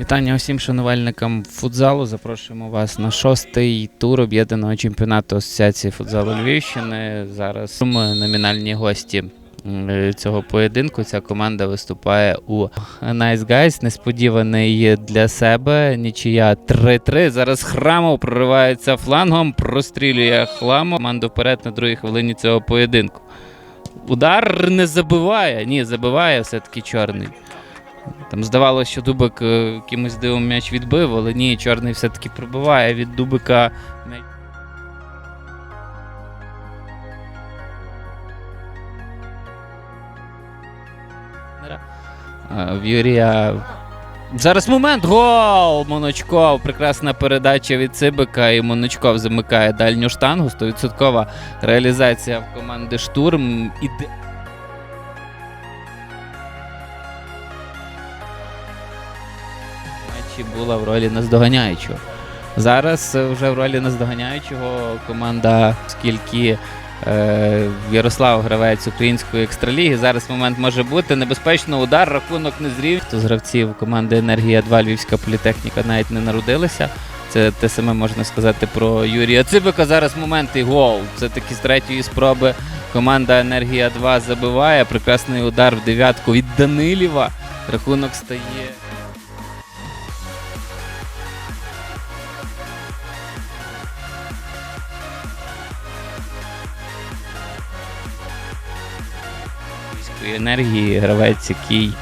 Вітання усім шанувальникам футзалу. Запрошуємо вас на шостий тур об'єднаного чемпіонату Асоціації футзалу Львівщини. Зараз ми номінальні гості цього поєдинку. Ця команда виступає у Nice Guys. Несподіваний для себе. Нічия 3-3. Зараз храмов проривається флангом, прострілює хламу. Команду вперед на другій хвилині цього поєдинку. Удар не забиває. Ні, забиває все-таки чорний. Там здавалося, що Дубик е, якимось дивом м'яч відбив, але ні, чорний все-таки пробиває від Дубика. Е, В Юрія. Зараз момент. Гол! Моночков. Прекрасна передача від Цибика. І Моночков замикає дальню штангу. 100% реалізація в команди штурм. Іде... матчі була в ролі наздоганяючого. Зараз е, вже в ролі наздоганяючого команда, оскільки е, Ярослав гравець української екстраліги. Зараз момент може бути. Небезпечно удар, рахунок не зрів. Хто з гравців команди Енергія 2 Львівська політехніка навіть не народилися. Це те саме можна сказати про Юрія Цибика. Зараз момент і гол. Це таки з третьої спроби команда Енергія 2 забиває. Прекрасний удар в дев'ятку від Данилєва. Рахунок стає. Львівської енергії, гравець, який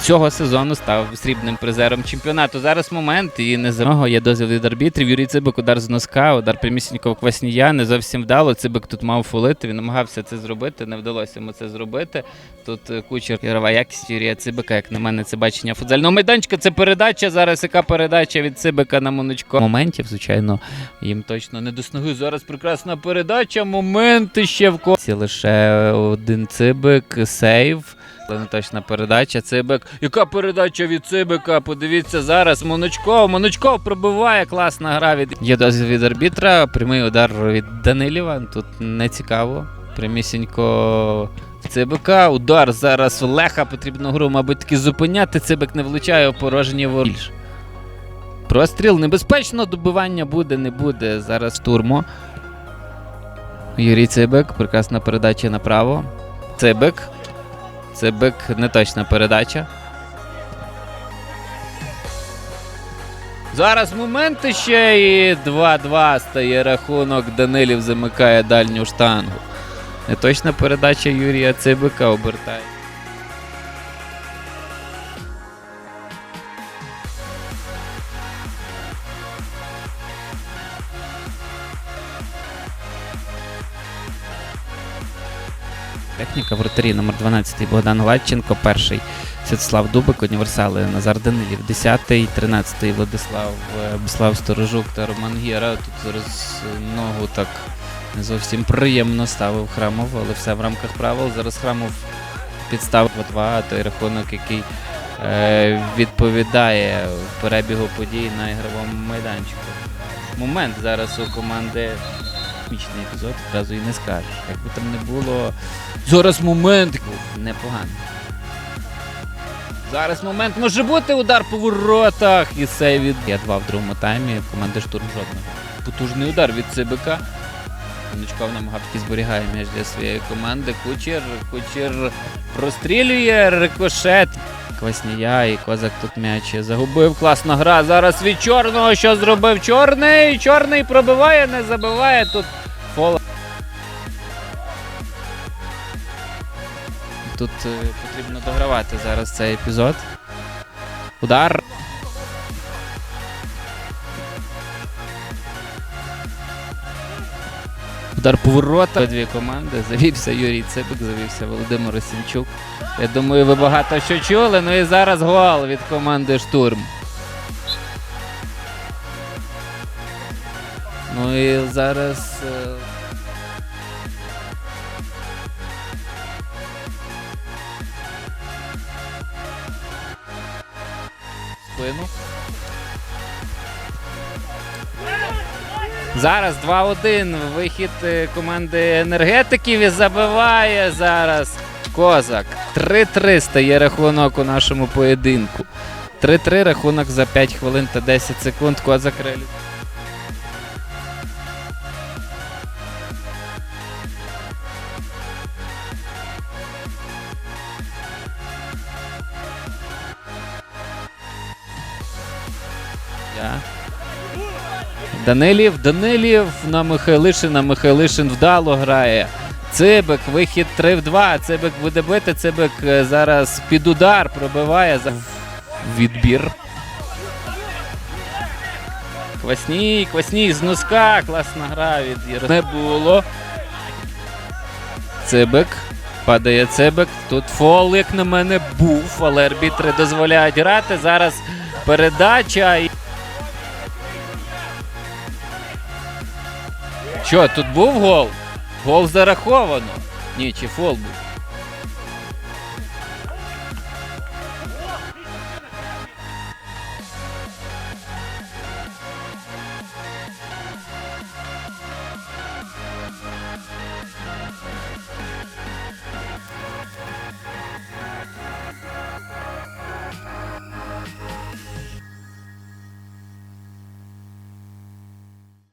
цього сезону став срібним призером чемпіонату. Зараз момент, і не за є дозвіл від арбітрів. Юрій Цибик удар з носка, удар прямісінько Кваснія. Не зовсім вдало. Цибик тут мав фолити. Він намагався це зробити. Не вдалося йому це зробити. Тут е, кучер ігрова якість Юрія Цибика, як на мене, це бачення футзального майданчика. Це передача. Зараз яка передача від Цибика на Моночко. Моментів, звичайно, їм точно не до сноги. Зараз прекрасна передача. Моменти ще в ко. Це лише один Цибик, сейв. Точна передача. Цибик. Яка передача від Цибика? Подивіться зараз. Моночков. Моночков пробиває. Класна гра від. Є дозвіл від арбітра. Прямий удар від Данилєва. Тут не цікаво. Прямісінько в Цибика. Удар зараз Леха. Потрібно гру, мабуть, таки зупиняти. Цибик не влучає у порожні воріт. Простріл небезпечно, добивання буде, не буде. Зараз штурмо. Юрій Цибик. Прекрасна передача направо. Цибик. Цибик неточна передача. Зараз моменти ще і 2-2 стає рахунок. Данилів замикає дальню штангу. Неточна передача Юрія Цибика обертає. Техніка вратарі номер 12 Богдан Гладченко, перший Святослав Дубик, універсали Назар Данилів, 10-й, 13-й Владислав е, Владислав Сторожук та Роман Гіра. Тут зараз е, ногу так не зовсім приємно ставив храмов, але все в рамках правил. Зараз храмов підстав 2 той рахунок, який е, відповідає перебігу подій на ігровому майданчику. Момент зараз у команди мічний епізод, одразу і не скажеш. Якби там не було. Зараз момент був непоганий. Зараз момент може бути удар по воротах і сейв від. Я два в другому таймі, команди штурм жодного. Потужний удар від ЦБК. Коночков намагавки зберігає м'яч для своєї команди. Кучер, кучер прострілює рикошет. Кваснія і Козак тут м'яч загубив. Класна гра. Зараз від чорного. Що зробив чорний? Чорний пробиває, не забиває. Тут Тут е, потрібно догравати зараз цей епізод. Удар. Удар поворота. Дві команди. Завівся Юрій Цибик, завівся Володимир Осінчук. Я думаю, ви багато що чули. Ну і зараз гол від команди Штурм. Ну і зараз. Спину. Зараз 2-1. Вихід е, команди енергетиків і забиває зараз Козак. 3-3 стає рахунок у нашому поєдинку. 3-3 рахунок за 5 хвилин та 10 секунд. Козак реалізує. Я. Данилів, Данилів на Михайлишина. Михайлишин вдало грає. Цибик, вихід 3 в 2. Цибик буде бити. Цибик е, зараз під удар пробиває відбір. Квасній, Квасній з носка. Класна гра від Яро- Не було. Цибик. Падає Цибик. Тут фол, як на мене, був, але арбітри дозволяють грати. Зараз передача. Що, тут був гол? Гол зараховано. Ні, чи фол був?